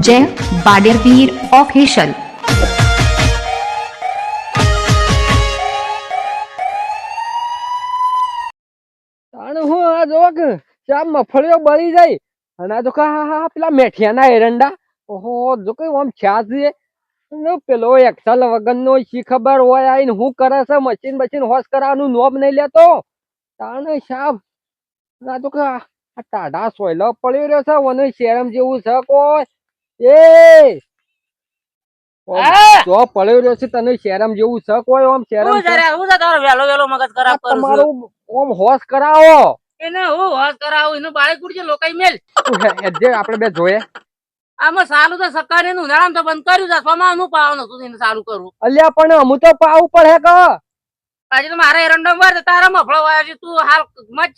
જય બાડેરવીર ઓફિશિયલ બળી જાય. અને આ હા હા પેલા મેઠિયાના એરંડા. ઓહો, જો આમ છ્યા છે. પેલો એક્સલ વગરનો શી ખબર હોય આઈને હું કરે છે? મશીન મશીન હોશ કરવાનું નોબ નહીં લેતો. તાણ સાહેબ તો કે આ ટાઢા સોયલો પડ્યો રહ્યો છે વને શેરમ જેવું છે કોઈ. એ? તો પડ્યો રહ્યો છે તને શેરમ જેવું છે કોઈ આમ શેરમ હું જરા હું તારો વેલો વેલો મગજ ખરાબ કરું તમારું આમ હોશ કરાવો. એને હું હોશ કરાવું એનું બાળી કુડજે લોકાઈ મેલ. જે આપણે બે જોઈએ. આમાં સાલું તો સક્કા નું ઉનાળામાં તો બંધ કર્યું છે સોમાં હું પાવાનું હતું એને સારું કરું. અલ્યા પણ અમુ તો પાવું પડે કે. આજે તો મારા એરંડમ વાર તારા મફળો વાયા છે તું હાલ મચ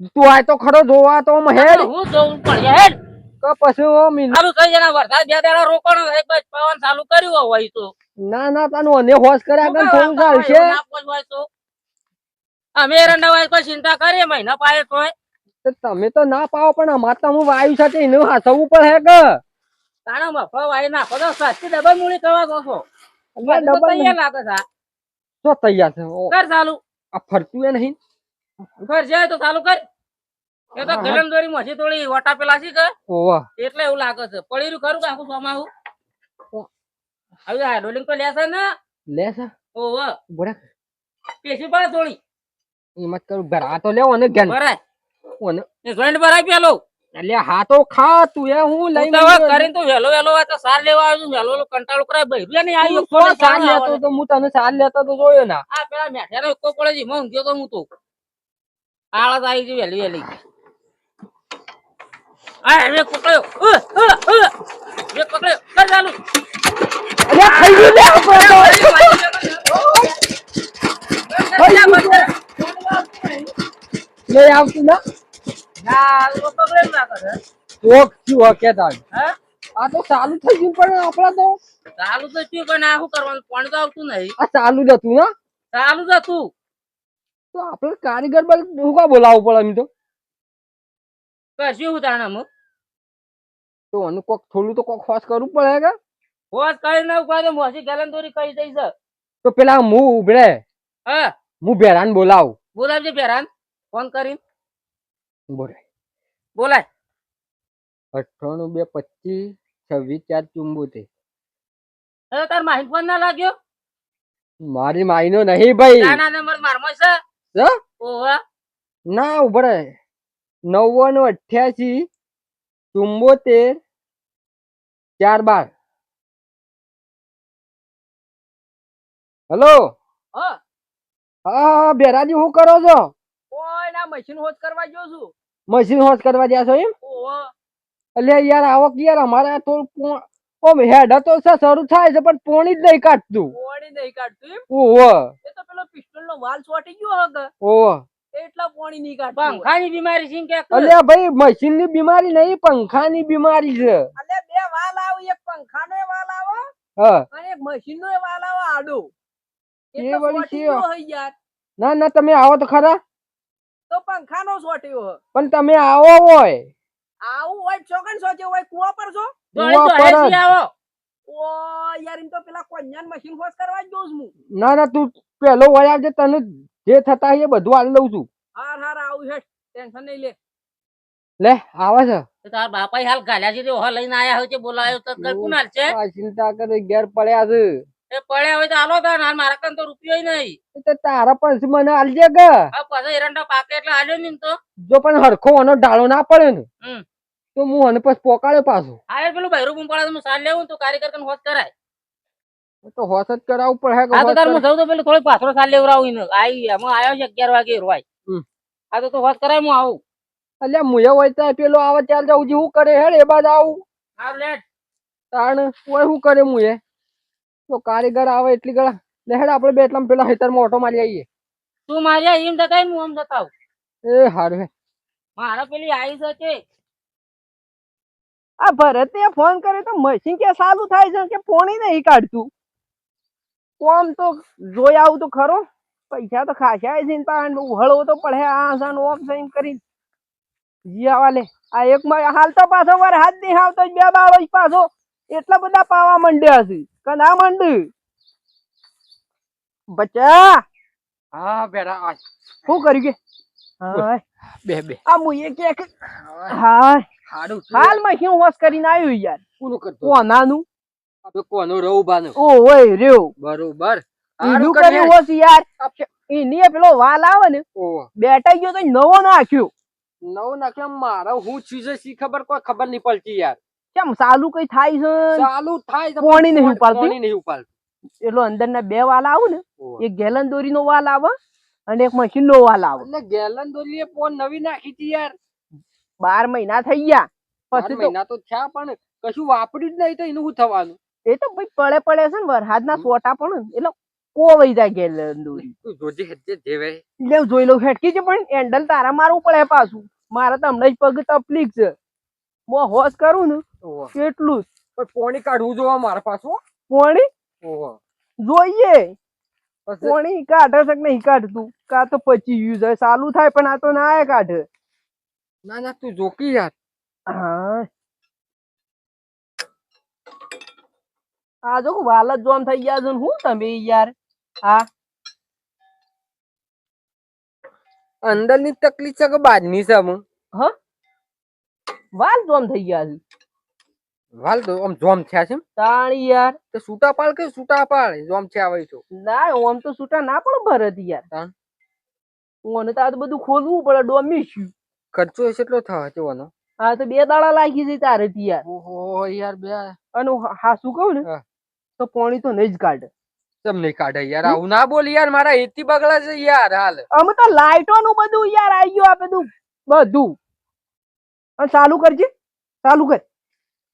તું આય તો ખરો જોવા તો હેડ. હું જોઉં પણ હેડ. કે પછી ઓ મિન ચાલુ થઈ જના વરસાદ બે દાડા રોકવાનો થઈ બસ પવન ચાલુ કર્યું હોય તો. ના ના તાનું અને હોશ કર્યા કર થોડું ચાલશે. અમે રંડા હોય કોઈ ચિંતા કરીએ મહિના તોય તો તમે તો ના પાવો પણ અમાર તો હું વાયુ સાથે એનું પણ પડે કે? તાણા મફળો વાય નાખો તો સાચી ડબલ કરવા દો છો ડબલ તૈયાર લાગે છે તો તૈયાર છે. કર ચાલુ. આ ફરતું એ નહીં. કર જાય તો ચાલુ કર. એ તો હા. ગલનદોરી મસી થોડી વટા પેલા છે કે એટલે એવું લાગે છે. પડી રહ્યું ખરું કે આખું સોમાહું હવે હાઇડ્રોલિંગ તો લેશે ને? લે છે ઓહો બોડા પેશી પડે થોડી. મત કરું. ઘર આ તો લેવો ને ગન ભરાય. ઓને. એ જોઈન્ટ ભરાય પેલો. એટલે હા તો ખા તું એ હું લઈ તો. કરીને તું વહેલો વહેલો હોય તો સાર લેવા આવ્યો છું વહેલો વહેલો કંટાળો કરાય. બૈરું નહીં આવ્યો. તું તો સાલ લેતો તો? હું તને સાલ લેતો તો જોયો ના. આ પેલા મેઠેરો એકો પડે છે. ગયો ઊંઘ્યો તો હું તો. આળસ આવી છે વહેલી વહેલી. આ હવે પકડ્યો. હવે પકડ્યો. કર ચાલુ. અલ્યા ખાઈ લે આપણે તો. લઈ આવતું ના ઓક શું હકે તાર આ તો ચાલુ થઈ ગયું પણ આપડા તો. ચાલુ તો થયું પણ આ શું કરવાનું? પણ તો આવતું નહીં. આ ચાલુ જ હતું ના? ચાલુ જ હતું. તો આપણે કારીગર પર હું કા બોલાવવું પડે એમ તો? કશું ઉતારણ અમુક. તો અનુ કોક થોડું તો કોક ખોસ કરવું પડે કે? હોશ કરીને ઉપાય તો મોસી ગેલંદોરી કહી દઈ છે તો પેલા હું ઉભરે. હા. હું ભેરાન બોલાવ. બોલાવજે ભેરાન. ફોન કરીને. બોલે. બોલાય. અઠાણું બે પચીસ છવ્વીસ ચાર ચુંબોતેર. તાર માહિત ફોન ના લાગ્યો? મારી માઈનો નહીં ભાઈ. નાના નંબર મારમો છે? ના ઉભરે નવ્વાણું અઠ્યાસી ચુંબોતેર ચાર બાર હેલો? હા. બેરાજી શું કરો છો? મશીન હોશ કરવા ગયો છું. મશીન હોશ કરવા ગયા છો એમ? એટલે યાર આવક યાર અમારે તો ઓમ હેડ તો શરૂ થાય છે પણ પોણી જ નહીં કાઢતું. પોણી નહીં કાઢતું એમ? ઓહો પેલો પિસ્ટલ નો વાલ ચોટી ગયો હકે ઓહ. એટલા પોણી નહીં કાઢતું પંખાની બીમારી છે કે અલ્યા ભાઈ મશીનની બીમારી નહીં પંખાની બીમારી છે. અલે બે વાલ આવે એક પંખાનો વાલ આવે હા. અને એક મશીન નો વાલ આવે આડો. એ વળી છે. યાર. ના ના તમે આવો તો ખરા. તો પંખાનો નો હોય. પણ તમે આવો હોય. આવું હોય ચોકન સોચ્યો હોય? કુવા પર છો? કૂવા પર જ. ઓ યાર એમ તો પેલા કોન્યાન મશીન હોશ કરવા જ હું. ના ના તું પેલો વયા આવજે તને જે થતા એ બધું આલી દઉં છું. હાર હાર આવું છે. ટેન્શન નહીં લે. લે આવે છે. તાર બાપા હાલ ગાલ્યા છે ઓહા લઈને આયા હોય છે બોલાયો તો કઈ કુનાલ છે? આ ચિંતા કરે ઘેર પડ્યા છે. એ પડ્યા હોય તો હાલો તાર હાલ મારા કન તો રૂપિયો નહીં. તો તારા પાસે મને આલજે કે. આ પાછા એરંડા પાકે એટલે આલ્યો નહીં તો? જો પણ હરખો આનો ડાળો ના પડે ને. હમ. તો હું અને પછી પોકાળે પાછો. આ પેલું ભાઈ બૂમ પડે તો હું સાલ લેવું તો કારીગર કન હોશ કરાય. તો હોશ જ કરાવવું પડે આ તો તાર હું જઉં તો પેલું થોડી પાછળ સાલ લેવરાવું ને આઈ એમાં આવ્યો છે અગિયાર વાગે રોવાય. આ તો તો હોશ કરાય હું આવું. અલ્યા મુએ હોય તો પેલો આવે ચાલ જાઉં જેવું કરે હેડ એ બાદ આવું. હાર લેટ. તાણ ઓય શું કરે મુએ તો કારીગર આવે એટલી ગળા. લે હેડ આપણે બે એટલા પેલા હેતરમાં ઓટો મારી આવીએ તું મારી એમ જતા હું આમ જતા આવું. એ હારું હે. મારા પેલી આવી છે આ ભરતે ફોન કર્યો તો મશીન કે સાલું થાય છે કે પોણી નહીં કાઢતું. કોમ તો જોઈ આવું તો ખરો. પૈસા તો ખાસા છે ને પાછા ઉહળવો તો પડે આ સાન ઓફ સાઈન કરી જીયાવા લે. આ એક માં હાલતો પાછો વાર હાથ નહીં આવતો બે દાડો પાછો. એટલા બધા પાવા માંડ્યા છે. કે ના માંડ? બચ્ચા! હા બેટા શું કર્યું કે? હાય બે બે. આ મુએ કે કે- હાય હારું હાલમાં શું હોશ કરીને આવ્યો યાર? કોનું કરતો? કોનાનું આપણે કોનો રહું બાનું ઓ ઓય રેવ બરોબર. એનું કર્યું હોસ યાર. એની પેલો વાલ આવે ને બેટાઈ ગયો તો નવો નાખ્યો. નવો નાખ્યો? મારો હું ચીજે સી ખબર? કોઈ ખબર નહીં પડતી યાર. કેમ સાલું કઈ થાય છે? ચાલુ થાય તો પાણી નહીં ઉપાડતું? પાણી નહીં ઉપાડતી. એટલો અંદર ના બે વાલ આવે ને. એક ગેલન દોરી નો વાલ આવે. અને એક માં નો વાલ આવે. એટલે ગેલન દોલીએ ફોન નવી નાખી હતી યાર. બાર મહિના થઈ ગયા. પછી મહિના તો થયા પણ કશું વાપર્યું જ નહીં તો એનું શું થવાનું? એ તો ભાઈ પડે પડે છે ને વરસાદ ના સોટા પણ. એટલે કોવાઈ જાય ગેલન દોરી. તું જોજે હેજે જેવે લે જોઈ લઉં હેટકી છે પણ હેન્ડલ તારા મારવું પડે પાછું. મારે તો હમણાં જ પગ તકલીફ છે. હું હોશ કરું ને કેટલું પણ પોણી કાઢવું જોવા મારા પાછું પોણી? ઓહો. જોઈએ. પોણી કાઢે છે કે નહીં કાઢતું? કા તો પછી યુઝ હોય ચાલુ થાય પણ આ તો ના કાઢે. ના ના તું જોકી યાર. હા. આ જો વાલ જ જોમ થઈ ગયા છે હું તમે યાર? હા. અંદરની તકલીફ છે કે બાજની છે હ? વાલ જોમ થઈ ગયા છે. વાલ તો આમ જોમ થયા છે તાણી યાર. તો સૂટા પાડ કે સૂટા પાડ? જોમ થયા હોય છો ના ઓમ તો સૂટા ના પણ ભરત યાર? ઓને તો આ તો બધું ખોલવું પડે ડોમીશું. ખર્ચો એ કેટલો થવા જોવાનો. હા તો બે દાડા લાગી છે તારે યાર. ઓહો યાર બે. અને હા શું કહું ને? તો પોણી તો નહીં જ કાઢે. તમને કાઢે યાર? આવું ના બોલ યાર મારા એથી બગડા છે યાર હાલ. અમે તો લાઈટો નું બધું યાર આવી ગયું આ બધું. બધું. અને ચાલુ કરજે ચાલુ કર.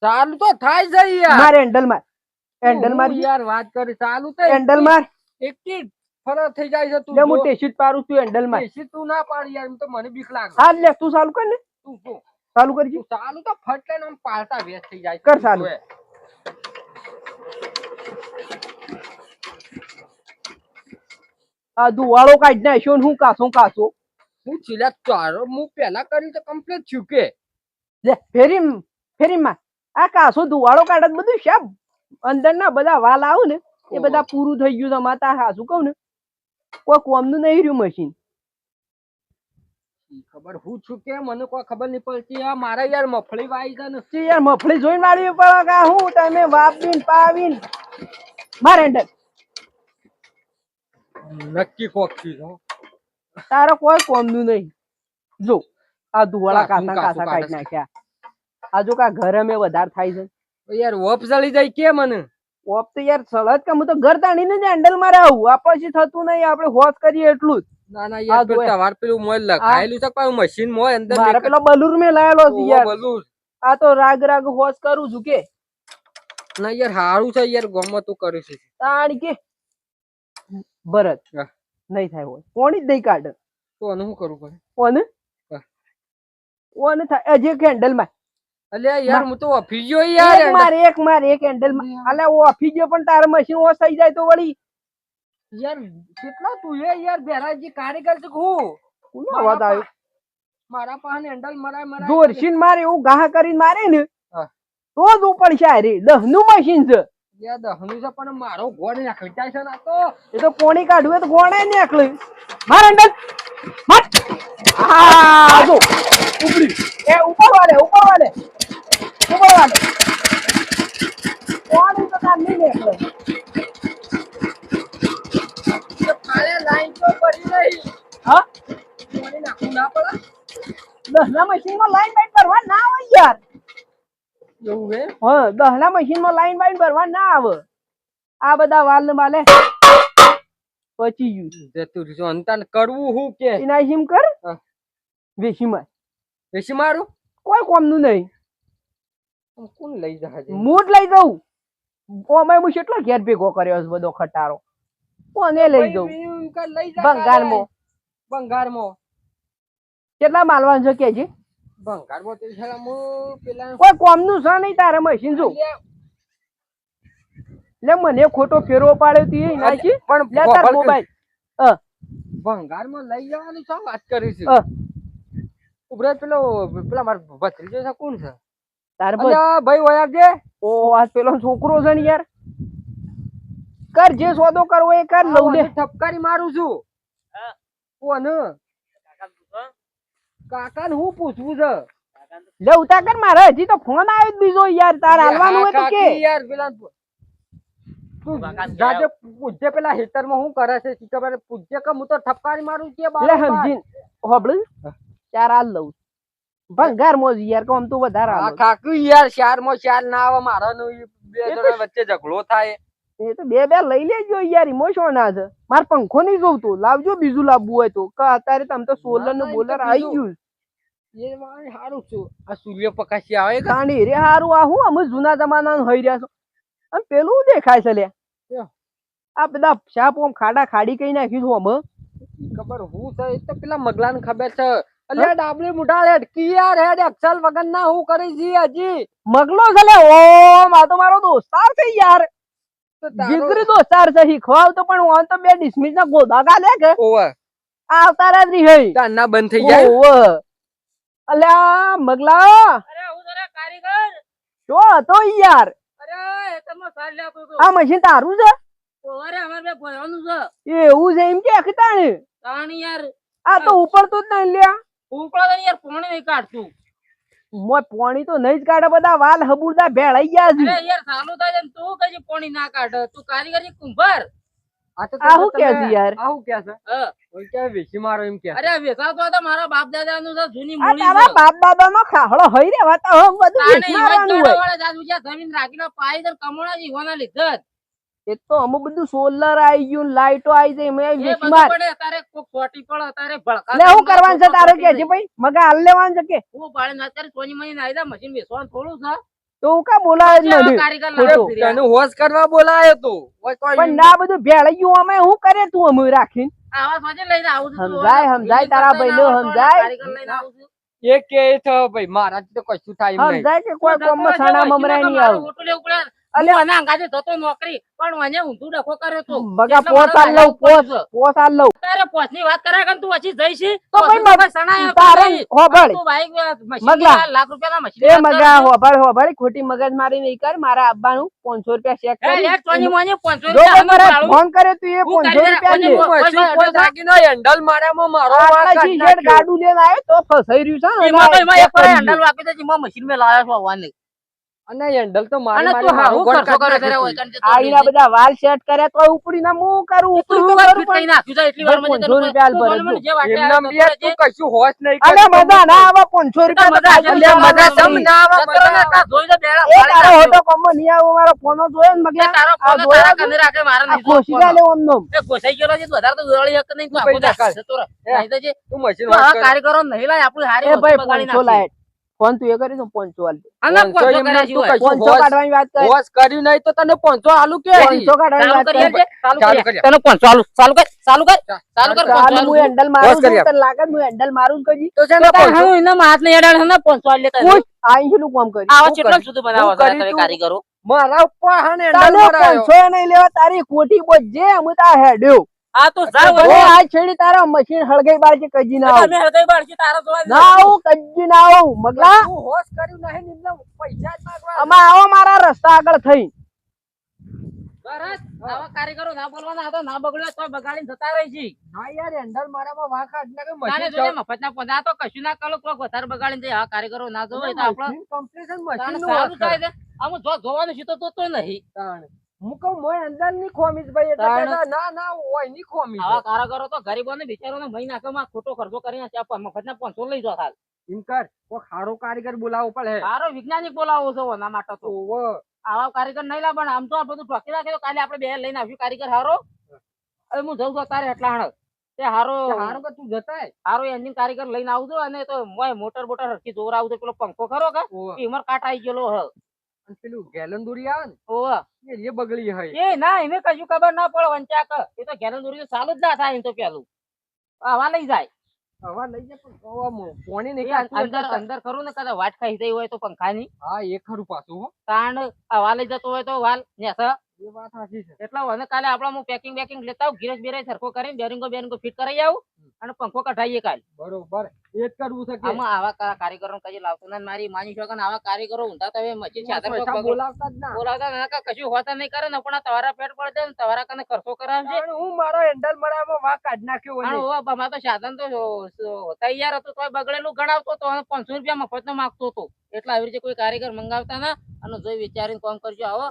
ચાલુ તો થાય છે યાર. મારે હેન્ડલ માર હેન્ડલ માર યાર વાત કરી ચાલુ તો હેન્ડલ માર. એક ફરક થઈ જાય છે તું લે હું. ટેશીટ પારું છું હેન્ડલ માર. બેસી તું ના પાડ યાર તો મને બીક લાગે. હા લે તું ચાલુ કર ને. તું જો. ચાલુ કરજે ચાલુ તો ફટ લઈને આમ પાડતા વેચ થઈ જાય કર ચાલુ. આ દુવાળો કાઢ નાખ્યો ને હું કાસો કાસો હું છેલ્લા ચારો હું પેલા કરી તો કમ્પ્લીટ છું કે? લે ફેરી ફેરી માં આ કાસો ધુવાળો કાઢે બધું શાપ અંદર ના બધા વાલ આવું ને એ બધા પૂરું થઈ ગયું તમારે તાર હાસું કહું ને કોઈ કોમનું નહીં રહ્યું મશીન ખબર હું છું કે મને કોઈ ખબર નહીં પડતી. આ મારા યાર મફળી વાઈ છે ને. યાર મફળી જોઈને વાળી પડે કા હું? તમે વાપીન પાવીન. મારે અંદર નક્કી કોક ચીજ હો. તારો કોઈ કોમનું નહીં. જો આ ધુવાળા કાસું કાસા કાઢી નાખ્યા. આ જો કા ઘર અમે વધારે થાય છે. યાર ઓપ ચડી જાય કે મને? ઓપ તો યાર સળત કે હું તો ઘર તાણીને જ હેન્ડલ મારે આવું. આ પછી થતું નહીં આપણે હોશ કરીએ એટલું જ. ના ના યાર. તમાર પેલું મોય લખાયેલું છે પણ મશીન મોય અંદર મારે પેલો બલુર મેં લાયેલો છે યાર. બલુર. આ તો રાગ રાગ હોશ કરું છું કે. ના યાર હારું છે યાર ગમે તું કર્યું છે તાણ કે. ભરત. નહીં થાય હોય. કોણી જ નહીં કાઢે. તો શું કરવું પડે ઓને હા. થાય? અજે હેન્ડલમાં. અલ્યા યાર હું તો ઓફિસ ગયો યાર. એક માર એક માર એક હેન્ડલમાં. અલે ઓફી ગયો પણ તારે મશીન ઓફ થઈ જાય તો વળી. યાર કેટલા તું એ યાર બેરાજી કારીગર છે હું. કોનો અવાજ આવ્યો? મારા પાસે હેન્ડલ મરાય મરાય જોરશીન મારે એવું ગાહ કરીને મારે ને તો જ ઉપડશે આ રે દહનું મશીન છે. યાર દહનું છે પણ મારો ગોળ નાખી જાય છે ને તો. એ તો કોણી કાઢવું તો ગોળે નીકળે. માર હેન્ડલ માર આ જો. ઉપડી. એ ઉપર વાળે ઉપર વાળે ઉપર વાળે કોણ તો કામ નહીં નીકળે ફાળે લાઈન તો પડી નહીં હા? પાણી નાખવું ના પડે. દહના મશીનમાં લાઈન બાઈન ભરવા ના આવે યાર. એવું હે? હા દહના મશીનમાં લાઈન બાઈન ભરવા ના આવે. આ બધા વાલ ને માલે પચી ગયું જતું રહ્યું અંતર કરવું હું કે? એના હિમ કર. વેસી માં બેસી મારું? કોઈ કોમનું નહીં. કોણ લઈ જહાજે? મૂડ લઈ જઉં. ઓમે હું કેટલો ઘેર ભેગો કર્યો છે બધો ખટારો. કોને લઈ જઉં? મો બંગાળમાં. બંગાળમાં. કેટલા માલવાન છે કેજી બંગાળમાં તો પેલા કોઈ કોમનું છે નહીં તારે મશીન જો. લે મને ખોટો ફેરવો પાડ્યો તી નાખી. પણ લે તાર મોબાઈલ. હા બંગાળમાં લઈ જવાની શું વાત કરી છે? હા. ઉભરે પેલો પેલા માર ભત્રીજો છે કોણ છે? તાર ભાઈ ઓયાર જે ઓ આ પેલો છોકરો છે ને યાર. કર જે સોદો કરવો એ કર લઉં ઠપકારી મારું છું. હા. કોને કાકા હું પૂછવું છે? લે ઉતા કર મારે હજી તો ફોન આવ્યો બીજો યાર. તાર હાલવાનું હોય તો કે. યાર પેલા તું કાકા કે જાજે પૂછજે હું કરે છે? ખબર પૂછજે કે હું તો ઠપકારી મારું કે લે બારોબાર. હોબળ? ચાર હાલ લઉં. ભંગાર મોજ યાર કોમ તું વધારે આ હાલ યાર ચારમાં ચાર ના આવે મારા નો બે જણા વચ્ચે ઝઘડો થાય. એ તો બે બે લઈ લેજો યાર ઇમોશન ના છે? માર પંખો નહીં જોવતો લાવજો બીજું લાવવું હોય તો. કે અત્યારે તમ તો સોલરનું બોલર આવી. ગયું. એ મારે સારું છું. આ સૂર્યપ્રકાશી આવે કાંડી રે હારું આ હું અમે જૂના જમાના હોય રહ્યા છો? અને પેલું દેખાય છે લે? આ બધા સાપ ઓમ ખાડા ખાડી કઈ નાખ્યું છું અમે ખબર હું છે એ તો પેલા મગલાને ખબર છે. અલ્યા ડાબલી મુઢા હેડ કી યાર હેડ અક્ષલ વગર ના હું કરી જી હજી. મગલો છે લે ઓમ આ તો મારો દોસ્તાર છે યાર. જીગરી દોસ્તાર છે શીખવાવ તો પણ હું તો બે ડિસમિસ ના ગોદા લે કે? ઓવે. આવતા રાજ રહી હઈ તારના બંધ થઈ જાય? ઓવે. અલ્યા મગલા. અરે હું તારા કારીગર. જો હતો યાર? આ મશીન તારું છે? એવું છે એમ કે તાણી? યાર. આ તો ઉપડતું જ નહીં લ્યા. ઉપડે યાર પાણી નહીં કાઢતું. મોય પોણી તો નહીં જ કાઢે બધા વાલ હબુરદા ભેળાઈ ગયા છે. યાર સાલું થાય તું કઈ પોણી ના કાઢે? તું કારીગરી કુંભાર? આ તો આ હું તમે- કે છે યાર? આ કે છે? ઓય કે વેચી મારો એમ કે? અરે વેચાતો તો મારા બાપ દાદા નું છે જૂની મૂડી તારા બાપ દાદા નો ખાહડો હઈ રે વાત હવે બધું તાણે ઈવન હોય. ગાડાવાળા જાત જમીન રાખીને પાઈ દે કમોણા જીવવાના લીધે એ તો અમુક બધું સોલર આવી ગયું લાઈટો આવી જાય એમાં એ વેચી માર. પડે તારે કોક પડે તારે લે હું કરવાનું છે તારે કે છે ભાઈ? મગા હાલ લેવાનું છે કે? હું પાડે ના તારે સોની મની નાઈ દે મશીન વેચવાનું થોડું છે. તો કા બોલાય જ નથી? તને હોશ કરવા બોલાયો તો. પણ ના બધું ભેળાઈ ગયું અમે શું કરે તું અમે રાખીને? આવા સોજે લઈને આવું છું સમજાય, સમજાય, તારા તો સમજાય. એક એ કે છે ભાઈ મારા તો કશું થાય નહીં. સમજાય કે કોઈ કોમ કોમમાં સાણા મમરાય નહીં આવું. અલે હું આના અંગાથે જતો નોકરી પણ મને ઊંધું ડખો કર્યો તો. બગા પોસ આલ લઉં પોસ પોસ આલ લઉં. તારે પોચની વાત કરે કે તું પછી જઈશ? તો ભાઈ પછી સણાય તારે હોબળ તું ભાઈ મશીન મગલા. લાખ રૂપિયાના મશીન એ મગા હોબળ હોબળ ખોટી મગજ મારી નહીં કર મારા અબ્બાનું 500 રૂપિયા ચેક એ લે, કરી ચોની 500 રૂપિયા મારા ફોન કરે તું એ 500 રૂપિયા દે. પોસ દાગીનો હેન્ડલ માર્યામાં મારો વાંક કાઢી ગાડું લઈને આવ્યો? તો ફસાઈ રહ્યું છે એ એમાં એક હેન્ડલ વાપી દેજી મશીન મે લાવ્યો છું આવવાની. અને હેન્ડલ તો મારી અને મારું ગોળ ખર્ચો કાઢી કર્યો નાખ્યું ત્યારે હોય આઈના બધા વાલ સેટ કર્યા તો ઉપડી ના મુ કરું ઉપડી તું કરું ફીટ નાખ્યું છે, એટલી વારમાં જે 500 તને રૂપિયા ભરે બોલ મને જે વાટે એમનામ આવ્યો યાર તો તું કશું હોશ નહીં અલે મજા ના આવે 500 રૂપિયા મજા કાઢી મજા સમ ના આવે, મજા ને કાં જોઈ લે બેડા એ તારો હોટો કોમો નહીં આવો મારો ફોન જોયો ને મગલા તારો ફોન તારા કને રાખે, મારે નહીં ખોસી જોવાનો. ગાલે ઓમ એ ઘોસાઈ ગયેલો છે, વધારે તો નહીં, તું. નહીં તો જે તું મશીન તું કર. કારીગરો નહીં લાય, આપણું હારી એ ભાઈ 500 લાય. ફોન તું એ કરી દો 500 આલ દે. આના પાંચસો પાંચસો એમને કર્યા તું સિવાય. કશું 500 હોશ- કાઢવાની વાત કરે હોશ કર્યું નહીં તો તને પાંચસો આલુ કે? 500 કાઢવાની વાત કરી ચાલુ. તને પોંચો આલુ. ચાલુ કર, ચાલુ કર, ચાલુ કર, ચાલુ હું હેન્ડલ મારું કરી તને લાગે હું હેન્ડલ મારું જ કજી તો છે ને તાર પાંચસો? હાથ ને છે ને પાંચસો આલી લેતા આઈ છેલું કામ કરી આવા હું સુધી બનાવો હું તમે કારીગરો મારા ઉપર હા હેન્ડલ મરાયો. 500 નહીં લેવા તારી ખોટી બોજે હું તા હેડ્યો આ તો જાવ ઓ આ છેડી તારા મશીન હળગઈ બાર કજી ના આવું. હળગઈ હૃદય તારા જોવા ના આવું કજી ના આવું. મગલા તું હોશ કર્યું નહીં ને પૈસા જ માંગવા. આમાં આવો મારા રસ્તા આગળ થઈ. સરસ આવા કારીગરો ના બોલવાના હતા તો ના બગડ્યો તો બગાડીને જતા રહી છે. હા યાર હેન્ડલ મારામાં વાંક કાઢી કે મશીન મશીન જોજે મફતના પદા તો કશું ના કલો કોક વધારે બગાડીને જાય આ કારીગરો ના જોવે તો આપણો મશીનનું ને સારું થાય છે. આમ જો જોવાનું છે તો તો તો નહીં. તાણે. હું કહું મોય હેન્ડલની ખોમીશ ભાઈ એટલે ના ના હોયની ખોમીશ. આવા કારીગરો તો ગરીબોને બિચારોને મહી નાખવામાં ખોટો ખર્ચો કરીને પાંચસો લઈ હાલ. એમ કર હારો કારીગર બોલાવો પડે. વૈજ્ઞાનિક બોલાવો છો માટે તો. આવા કારીગર નહીં લાવવાના આમ તો આ બધું ઠોકી નાખે તો કાલે આપણે બે લઈને આવ્યું કારીગર હારો. હવે હું જઉં છું તારે એટલા હણ. તે હારો હારો કે તું જતાય. હારો એન્જિન કારીગર લઈને આવજો છું અને તો મોય મોટર બોટર હરખી જોર આવું છું પેલો પંખો ખરો કે? ઓવો. કાટ આવી ગયેલો હ. અને પેલું ગેલન દોરી આવે ને ઓહ. એ એ બગડી હોય એ ના એને કશું ખબર ના પડે વંચાક એ તો ઘેર દોરી તો ચાલુ જ ના થાય એમ તો પેલું. આવા લઈ જાય. હવા લઈ જાય પણ હવા પોણી નહીં અંદર અંદર ખરું ને કદાચ વાટ ખાઈ જઈ હોય તો પંખાની હા એ ખરું પાછું હો. હવા લઈ જતો હોય તો વાલ નેસ. એ વાત સાચી છે. એટલે હવે કાલે આપણે હું પેકિંગ બેકિંગ લેતા આવું બિરેશ સરખો કરીને બેરિંગો બેરિંગો ફિટ કરાવી આવું અને પંખો કઢાઈએ કાલે. બરોબર. એ જ કરવું છે કે આમાં આવા કારીગરો કારીગરોને લાવતો ના મારી માની છો કે આવા કારીગરો ઊંધા તો મચી છાતર પર બોલાવતા જ ના. બોલાવતા ના કે કશું હોતા નહીં કરે ને પણ તમારા પેટ પડે ને તમારા કને ખર્ચો કરાવશે હું મારો હેન્ડલ મરામાં વા કાઢ નાખ્યો હોય. હા અમારે તો સાધન તો તૈયાર હતું તો બગડેલું ગણાવતો તો પાંચસો રૂપિયા મફત માંગતો હતો. એટલે આવી રીતે કોઈ કારીગર મંગાવતા ના અને જોઈ વિચારીને કામ કરજો આવો.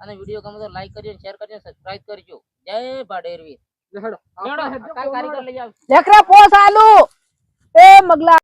અને વીડિયો ગમે તો લાઈક કરજો શેર કરજો સબસ્ક્રાઇબ કરજો. જય ભાડેરવી લેકરા પોસ આલુ. એ મગલા